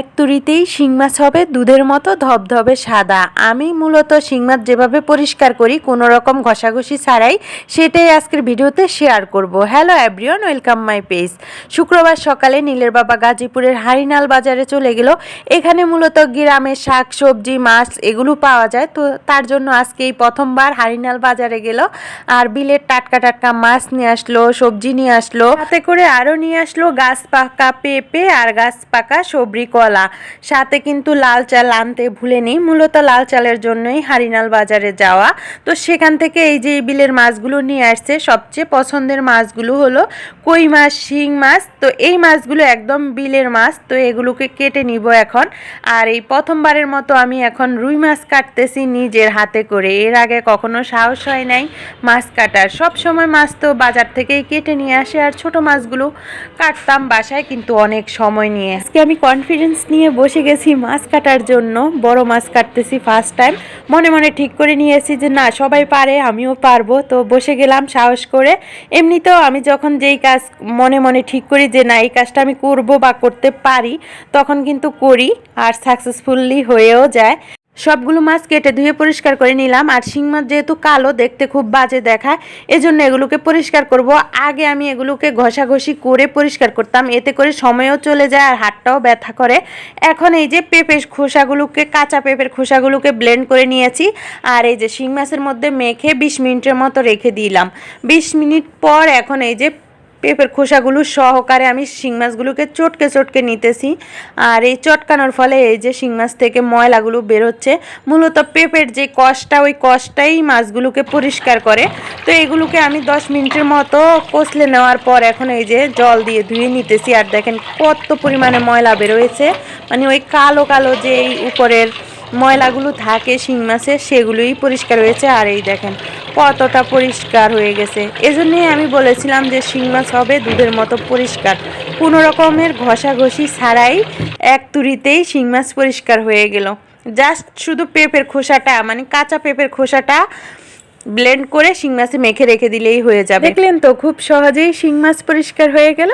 এক তুরিতেই শিং মাছ হবে, দুধের মতো ধবধবে সাদা। আমি মূলত শিং মাছ যেভাবে পরিষ্কার করি, কোনো রকম ঘষাঘষি ছাড়াই সেটাই আজকের ভিডিওতে শেয়ার করব। Hello everyone welcome my page শুক্রবার সকালে নীলের বাবা গাজীপুরের হারিনাল বাজারে চলে গেল। এখানে মূলত গ্রামের শাক, সবজি, মাছ এগুলো পাওয়া যায়। তো তার জন্য আজকে এই প্রথমবার হারিনাল বাজারে গেল। আর বিলের টাটকা টাটকা মাছ নিয়ে আসলো, সবজি নিয়ে আসলো। সাথে করে আরও নিয়ে আসলো গাছ পাকা পেঁপে আর গাছ পাকা সবরি কলা সাথে কিন্তু লাল চাল আনতে ভুলেনি, মূলত লাল চালের জন্যই হারিনাল বাজারে যাওয়া। তো সেখান থেকে এই যে বিলের মাছগুলো নিয়ে আসছে, সবচেয়ে পছন্দের মাছগুলো হলো কই মাছ, শিং মাছ। তো এই মাছগুলো একদম বিলের মাছ, তো এগুলোকে কেটে নিব এখন। আর এই প্রথমবারের মতো আমি এখন রুই মাছ কাটতেছি নিজের হাতে করে। এর আগে কখনো সাহস হয় নাই মাছ কাটার। সব সময় মাছ তো বাজার থেকেই কেটে নিয়ে আসে, আর ছোট মাছগুলো কাটতাম বাসায়, কিন্তু অনেক সময় নিয়ে। আজকে আমি কনফিডেন্স নিয়ে বসে গেছি মাছ কাটার জন্য। বড় মাছ কাটতেছি ফার্স্ট টাইম মনে মনে ঠিক করে নিয়েছি যে, না, সবাই পারে, আমিও পারব। তো বসে গেলাম সাহস করে। এমনিতেও আমি যখন যেই কাজ মনে মনে ঠিক করি যে, না, এই কাজটা আমি করব বা করতে পারি, তখন কিন্তু করি, আর সাকসেসফুলি হয়েও যায়। সবগুলো মাছ কেটে ধুয়ে পরিষ্কার করে নিলাম। আর শিং মাছ যেহেতু কালো, দেখতে খুব বাজে দেখায়, এজন্য এগুলোকে পরিষ্কার করব। আগে আমি এগুলোকে ঘষাঘষি করে পরিষ্কার করতাম। এতে করে সময়ও চলে যায় আর হাতটাও ব্যথা করে। এখন এই যে পেঁপের খোসাগুলোকে, কাঁচা পেঁপের খোসাগুলোকে ব্লেন্ড করে নিয়েছি। আর এই যে শিং মাছের মধ্যে মেখে বিশ মিনিটের মতো রেখে দিলাম। বিশ মিনিট পর এখন এই যে পেঁপের খোসাগুলো সহকারে আমি শিং মাছগুলোকে চটকে চটকে নিতেছি। আর এই চটকানোর ফলে এই যে শিং মাছ থেকে ময়লাগুলো বেরোচ্ছে মূলত পেঁপের যে কষটা, ওই কষটাই মাছগুলোকে পরিষ্কার করে। তো এগুলোকে আমি দশ মিনিটের মতো কষলে নেওয়ার পর এখন এই যে জল দিয়ে ধুয়ে নিতেছি। আর দেখেন কত পরিমাণে ময়লা বেরোয়েছে মানে ওই কালো কালো যে উপরের ময়লাগুলো থাকে শিং মাছে সেগুলোই পরিষ্কার হয়েছে। আর এই দেখেন কতটা পরিষ্কার হয়ে গেছে। এজন্যই আমি বলেছিলাম যে শিং মাছ হবে দুধের মতো পরিষ্কার। কোনো রকমের ঘষাঘষি ছাড়াই এক তুরিতেই শিং মাছ পরিষ্কার হয়ে গেল। জাস্ট শুধু পেঁপের খোসাটা মানে কাঁচা পেঁপের খোসাটা ব্লেন্ড করে শিং মাছে মেখে রেখে দিলেই হয়ে যাবে। দেখলেন তো, খুব সহজেই শিং মাছ পরিষ্কার হয়ে গেল।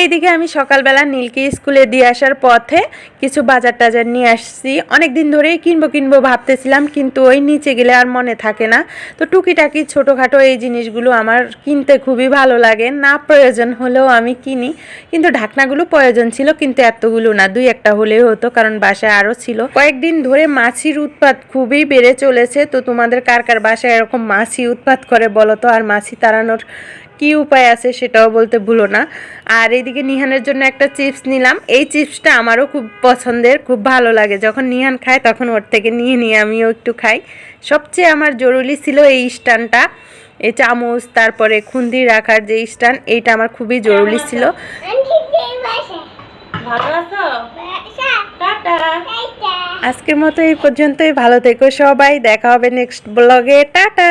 এইদিকে আমি সকালবেলা নীলকে স্কুলে দিয়ে আসার পথে কিছু বাজার টাজার নিয়ে আসছি। অনেক দিন ধরেই কিনবো কিনবো ভাবতেছিলাম, কিন্তু ওই নিচে গেলে আর মনে থাকে না। তো টুকিটাকি ছোটোখাটো এই জিনিসগুলো আমার কিনতে খুবই ভালো লাগে। না প্রয়োজন হলেও আমি কিনি। কিন্তু ঢাকনাগুলো প্রয়োজন ছিল, কিন্তু এতগুলো না। দুই একটা হলেও হতো, কারণ বাসায় আরও ছিল। কয়েকদিন ধরে মাছির উৎপাত খুবই বেড়ে চলেছে। তো তোমাদের কার কার বাসায় এরকম মাছি উৎপাত করে বলো তো আর মাছি তাড়ানোর কি উপায় আছে সেটাও বলতে ভুলো না। আর এইদিকে নিহানের জন্য একটা চিপস নিলাম। এই চিপসটা আমারও খুব পছন্দের খুব ভালো লাগে। যখন নিহান খায় তখন ওর থেকে নিয়ে নিয়ে আমিও একটু খাই। সবচেয়ে আমার জরুরি ছিল এই স্টানটা। এই চামচ তারপরে খুন্দি রাখার যে স্ট্যান্ড এইটা আমার খুবই জরুরি ছিল। ভালো আছো? টাটা আজকের মতো এই পর্যন্তই। ভালো থেকো সবাই। দেখা হবে নেক্সট ব্লগে টাটা!